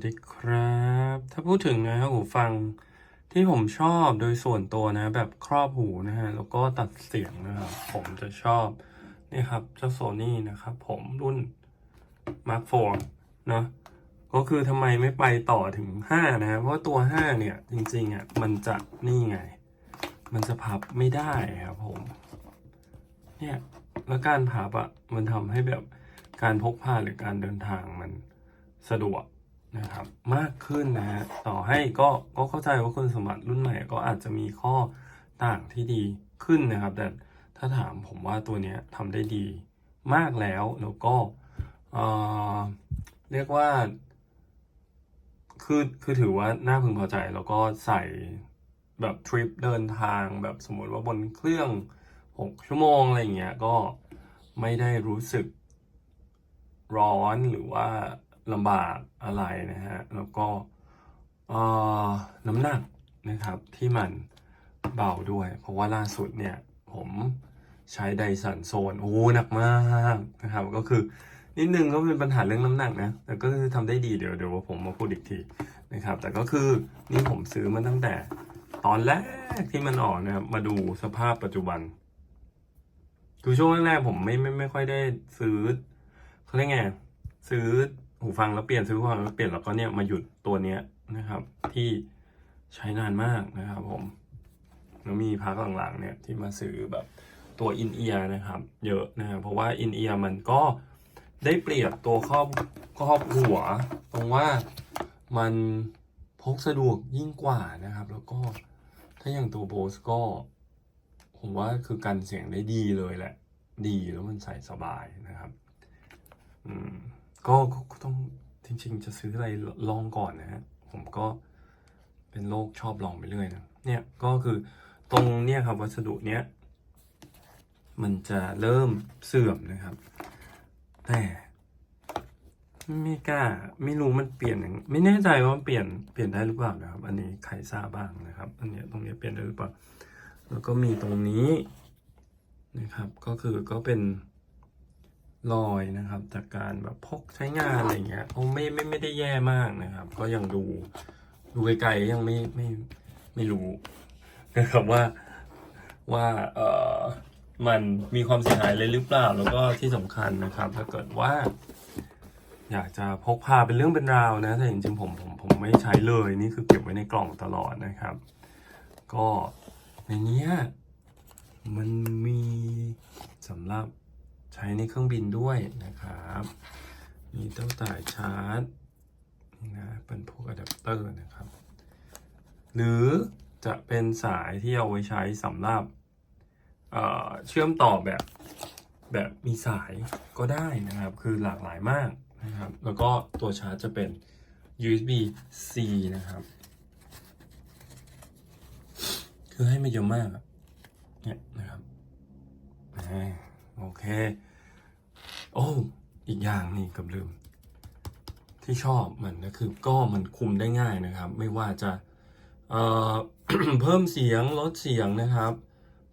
สวัสดีครับ ถ้าพูดถึงนะครับหูฟังที่ผมชอบโดยส่วนตัวนะ แบบครอบหูนะฮะ แล้วก็ตัดเสียงนะครับผมจะชอบนี่ครับเจ้าโซนี่นะครับ ผมรุ่น Mark IV เนอะก็คือทำไมไม่ไปต่อถึง 5 นะเพราะตัว 5 เนี่ย จริงๆอะมันจะนี่ไง มันจะพับไม่ได้ครับผม เนี่ย แล้วการพับอะมันทำให้แบบการพกพาหรือการเดินทางมันสะดวก นะครับมากขึ้นนะฮะต่อให้ก็ก็เข้าใจว่าคุณสมบัติรุ่นใหม่ก็อาจจะมีข้อต่างที่ดีขึ้นนะครับ แต่ถ้าถามผมว่าตัวเนี้ยทำได้ดีมากแล้วแล้วก็เออเรียกว่า คือคือถือว่าน่าพึงพอใจแล้วก็ใส่แบบทริปเดินทางแบบสมมติว่าบนเครื่อง 6 ชั่วโมงอะไรอย่างเงี้ยก็ไม่ได้รู้สึกร้อนหรือว่า ลำบากอะไรนะฮะ แล้วก็น้ำหนักนะครับที่มันเบาด้วย เพราะว่าล่าสุดเนี่ย ผมใช้ไดสันโซนโอ้หนักมากนะครับ ก็คือนิดนึงก็เป็นปัญหาเรื่องน้ำหนักนะ แต่ก็คือทำได้ดีเดี๋ยวเดี๋ยวผมมาพูดอีกทีนะครับ แต่ก็คือนี่ผมซื้อมาตั้งแต่ ตอนแรกที่มันออกนะครับมาดูสภาพปัจจุบัน คือช่วงแรกๆผมไม่ไม่ไม่ค่อยได้ซื้อเขาเรียกไงซื้อ หูฟังแล้วเปลี่ยนซื้อหูฟังแล้วเปลี่ยนแล้วก็เนี่ยมาหยุดตัวเนี้ยนะครับ ที่ใช้นานมากนะครับผมแล้วมีพักหลังๆเนี่ยที่มาซื้อแบบตัวอินเอียร์นะครับ เยอะนะครับเพราะว่าอินเอียร์มันก็ได้เปรียบตัวครอบครอบหัว ตรงว่ามันพกสะดวกยิ่งกว่านะครับ แล้วก็ถ้าอย่างตัวโบสก็ ผมว่าคือกันเสียงได้ดีเลยแหละ ดีแล้วมันใส่สบายนะครับ อืม ก็ก็ต้องจริง ๆ จะซื้ออะไรลองก่อนนะฮะผมก็เป็นโรคชอบลองไปเรื่อยนะเนี่ยก็คือตรงเนี่ยครับวัสดุเนี้ยมันจะเริ่มเสื่อมนะครับ แต่ไม่กล้าไม่รู้มันเปลี่ยนอย่างไม่แน่ใจว่ามันเปลี่ยนเปลี่ยนได้หรือเปล่านะครับ อันนี้ใครทราบบ้างนะครับ อันนี้ตรงนี้เปลี่ยนได้หรือเปล่า แล้วก็มีตรงนี้นะครับ ก็คือก็เป็น รอยนะครับ จากการแบบพกใช้งานอะไรเงี้ยโอ้ไม่ไม่ไม่ได้แย่มากนะครับ ก็ยังดูดูไกลๆยังไม่ไม่ไม่รู้นะครับว่าว่าเออมันมีความเสียหายเลยหรือเปล่าแล้วก็ที่สำคัญนะครับ ถ้าเกิดว่า อยากจะพกพาเป็นเรื่องเป็นราวนะแต่จริงๆผมผมผมไม่ใช้เลยนี่คือเก็บไว้ในกล่องตลอดนะครับ ก็ในนี้มันมีสำหรับ ใช้ในเครื่องบินด้วยนะครับมีเต้าต่ายชาร์จนะเป็นพวกอะแดปเตอร์นะครับ หรือจะเป็นสายที่เอาไว้ใช้สำหรับเเชื่อมต่อแบบแบบมีสายก็ได้นะครับ คือหลากหลายมากนะครับ แล้วก็ตัวชาร์จจะเป็น USB C นะครับ คือให้มาเยอะมากเนี่ยนะครับ โอเค โอ้อีกอย่างนี่กับลืม ที่ชอบมันก็คือก็มันคุมได้ง่ายนะครับ ไม่ว่าจะเเพิ่มเสียงลดเสียงนะครับ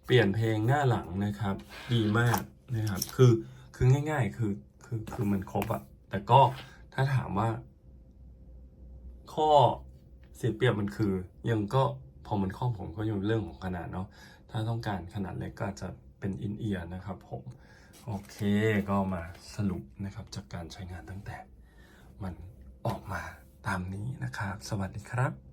เปลี่ยนเพลงหน้าหลังนะครับ ดีมากนะครับ คือคือง่าย ๆ คือคือคือมันครบอะแต่ก็ถ้าถามว่า ข้อเสียเปรียบมันคือ ยังก็พอมันครอบผมก็ยังเรื่องของขนาดเนาะถ้าต้องการขนาดเล็กก็จะ เป็นอินเอียร์นะครับผม โอเคก็มาสรุปนะครับจากการใช้งานตั้งแต่มันออกมาตามนี้นะครับ สวัสดีครับ